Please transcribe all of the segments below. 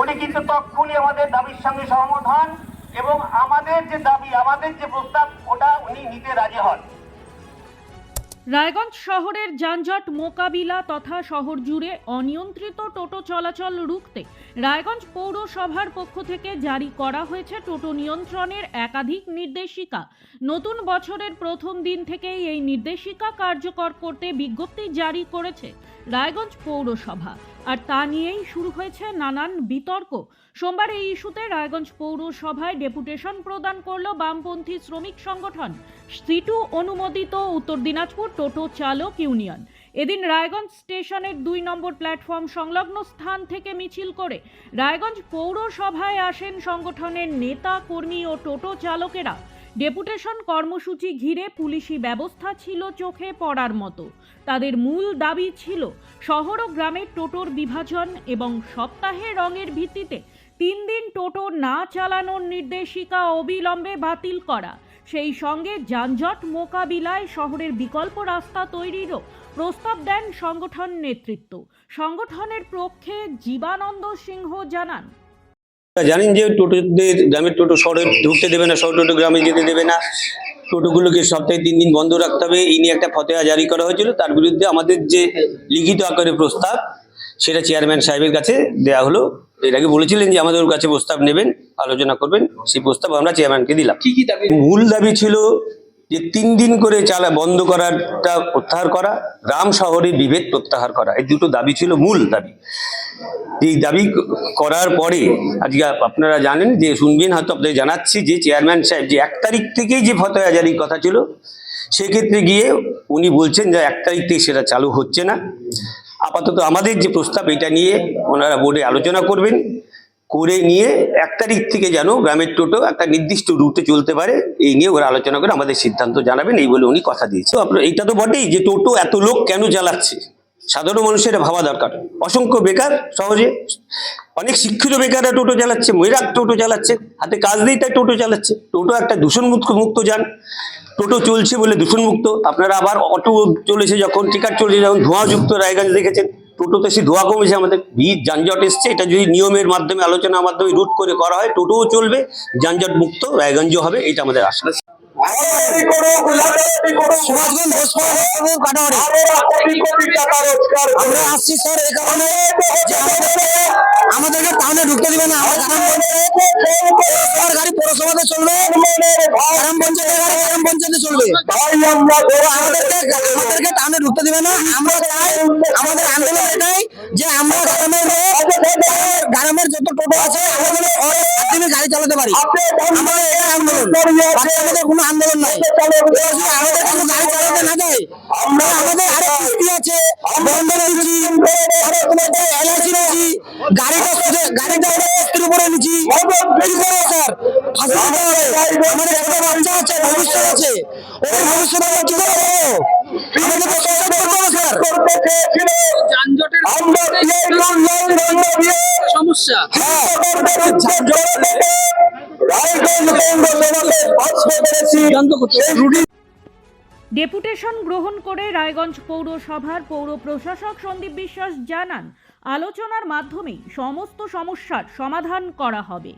উনি কিন্তু তক্ষুনি আমাদের দাবির সঙ্গে সহমত হন এবং আমাদের যে দাবি, আমাদের যে প্রস্তাব, ওটা উনি নিতে রাজি হন। রায়গঞ্জ শহরের যানজট মোকাবিলা তথা শহর জুড়ে অনিয়ন্ত্রিত টোটো চলাচল রুখতে রায়গঞ্জ পৌরসভার পক্ষ থেকে জারি করা হয়েছে টোটো নিয়ন্ত্রণের একাধিক নির্দেশিকা। নতুন বছরের প্রথম দিন থেকেই এই নির্দেশিকা কার্যকর করতে বিজ্ঞপ্তি জারি করেছে রায়গঞ্জ পৌরসভা। আর তা নিয়েই শুরু হয়েছে নানান বিতর্ক। সোমবার এই ইস্যুতে রায়গঞ্জ পৌরসভায় ডেপুটেশন প্রদান করল বামপন্থী শ্রমিক সংগঠন। সিটু অনুমোদিত উত্তর দিনাজপুর টোটো চালক ইউনিয়ন। এদিন রায়গঞ্জ স্টেশনের দুই নম্বর প্ল্যাটফর্ম সংলগ্ন স্থান থেকে মিছিল করে রায়গঞ্জ পৌরসভায় আসেন সংগঠনের নেতা, কর্মী ও টোটো চালকেরা। ডেপুটেশন কর্মসূচি ঘিরে পুলিশি ব্যবস্থা ছিল চোখে পড়ার মতো। তাদের মূল দাবি ছিল শহর ও গ্রামের টোটোর বিভাজন এবং সপ্তাহে রঙের ভিত্তিতে তিন দিন টোটো না চালানোর নির্দেশিকা অবিলম্বে বাতিল করা। সেই সঙ্গে যানজট মোকাবিলায় শহরের বিকল্প রাস্তা তৈরিরও প্রস্তাব দেন সংগঠন নেতৃত্ব। সংগঠনের পক্ষে জীবানন্দ সিংহ জানান জানেন যে টোটোদের গ্রামের টোটো শহরে ঢুকতে দেবে না শহর টোটো গ্রামে যেতে দেবে না। টোটোগুলোকে সপ্তাহে তিন দিন বন্ধ রাখতে হবে। এই নিয়ে একটা ফতেয়া জারি করা হয়েছিল। তার বিরুদ্ধে আমাদের যে লিখিত আকারে প্রস্তাব সেটা চেয়ারম্যান সাহেবের কাছে দেয়া হলো। এর আগে বলেছিলেন যে আমাদের কাছে প্রস্তাব নেবেন আলোচনা করবেন। সেই প্রস্তাব আমরা চেয়ারম্যানকে দিলাম। কি কি দাবি? মূল দাবি ছিল যে তিন দিন করে চালা বন্ধ করাটা প্রত্যাহার করা গ্রাম শহরে বিভেদ প্রত্যাহার করা। এই দুটো দাবি ছিল মূল দাবি। এই দাবি করার পরে, আজকে আপনারা জানেন যে শুনবেন হয়তো আপনাদের জানাচ্ছি যে চেয়ারম্যান সাহেব যে এক তারিখ থেকেই যে ফতোয়া জারির কথা ছিল, সেক্ষেত্রে গিয়ে উনি বলছেন যে এক তারিখ থেকে সেটা চালু হচ্ছে না। আপাতত আমাদের যে প্রস্তাব, এটা নিয়ে ওনারা বোর্ডে আলোচনা করবেন। করে নিয়ে এক তারিখ থেকে যেন গ্রামের টোটো একটা নির্দিষ্ট রুটে চলতে পারে, এই নিয়ে ওরা আলোচনা করে আমাদের সিদ্ধান্ত জানাবেন, এই বলে উনি কথা দিয়েছে আপনার এটা তো বটেই যে টোটো এত লোক কেন চালাচ্ছে? সাধারণ মানুষের ভাবা দরকার। অসংখ্য বেকার সহজে, অনেক শিক্ষিত বেকাররা টোটো চালাচ্ছে মহিলা টোটো চালাচ্ছে, হাতে কাজ নেই তাই টোটো চালাচ্ছে। টোটো একটা দূষণ মুক্ত যান। টোটো চলছে বলে দূষণ মুক্ত আপনারা আবার অটো চলেছে যখন, টিকার চলেছে যখন, ধোঁয়াযুক্ত রায়গঞ্জ দেখেছেন, টোটোতে সে ধোঁয়া কমেছে আমাদের। ভিড়, যানজট এসছে, এটা যদি নিয়মের মাধ্যমে, আলোচনার মাধ্যমে রুট করে করা হয়, টোটোও চলবে, যানজট মুক্ত রায়গঞ্জ হবে, এটা আমাদের আশা। আমরা আসছি স্যার, এই কারণে আমাদেরকে টাউনে ঢুকতে দিবে না, আমরা পঞ্চায়েত গাড়ি পৌরসভাতে চলবে গ্রাম পঞ্চায়েতের গাড়ি গ্রাম পঞ্চায়েতে চলবে। আমাদেরকে আমাদেরকে টাউনে ঢুকতে দিবে না, আমরা চাই আমাদের আন্দোলন এটাই যে আমরা গ্রামের গ্রামের যত টোটো আছে আমাদের গাড়ি চালাতে পারি। বাকি আমাদের কোনো আন্দোলন নাই। আমাদের কোনো গাড়ি চালাতে না যায় আমরা আমাদের আরও কিস্তি আছে বন্ধন নিচ্ছি এলআইসি নিচ্ছি গাড়িটা গাড়িটা ওটা কিস্তির উপরে নিচ্ছি কি করব স্যার? ফাঁসি দিতে হবে। আমাদের একটা বাচ্চা আছে ভবিষ্যৎ আছে। ওই ভবিষ্যৎ আমরা কি করে আমাদের তো সহ্য করতে হবে স্যার। যানজটের সমস্যা। ডেপুটেশন গ্রহণ করে রায়গঞ্জ পৌরসভার পৌর প্রশাসক সন্দীপ বিশ্বাস জানান আলোচনার মাধ্যমে সমস্ত সমস্যার সমাধান করা হবে।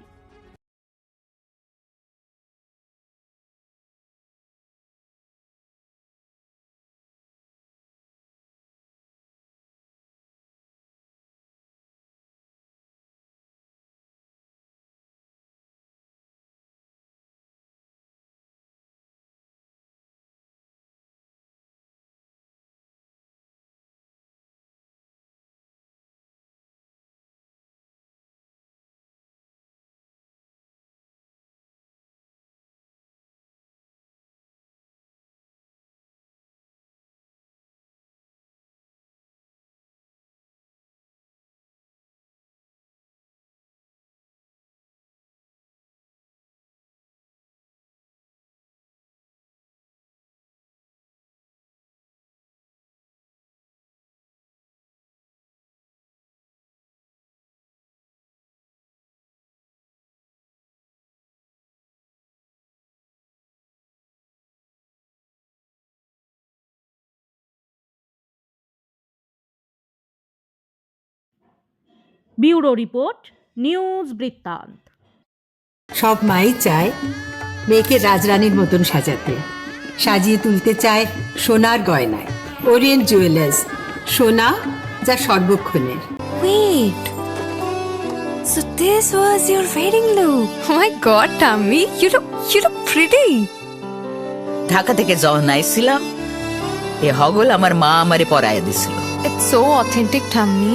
ব্যুরো রিপোর্ট নিউজ বৃত্তান্ত সব মাই চায় মেয়েকে রাজরানীর মতন সাজাতে সাজিয়ে তুলতে চায় সোনার গয়নায় ওরিয়েন্ট জুয়েলার্স সোনা যা সর্বক্ষণের Wait. So this was your wedding look. Oh my god, Tammy, you look you look pretty. Dhaka থেকে যখন আইছিলাম এ হগল আমার মা আমারে পরাইয়া দিছিল It's so authentic, Tammy.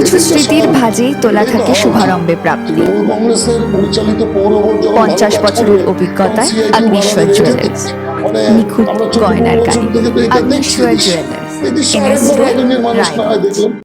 কিছু স্মৃতির ভাজেই তোলা থাকে শুভারম্ভে প্রাপ্তি পঞ্চাশ বছরের অভিজ্ঞতায় আগ্নেশ্বর জুয়েলার্স নিখুঁত গয়নার কাহিনী। অগ্নিশ্বর জুয়েলার্স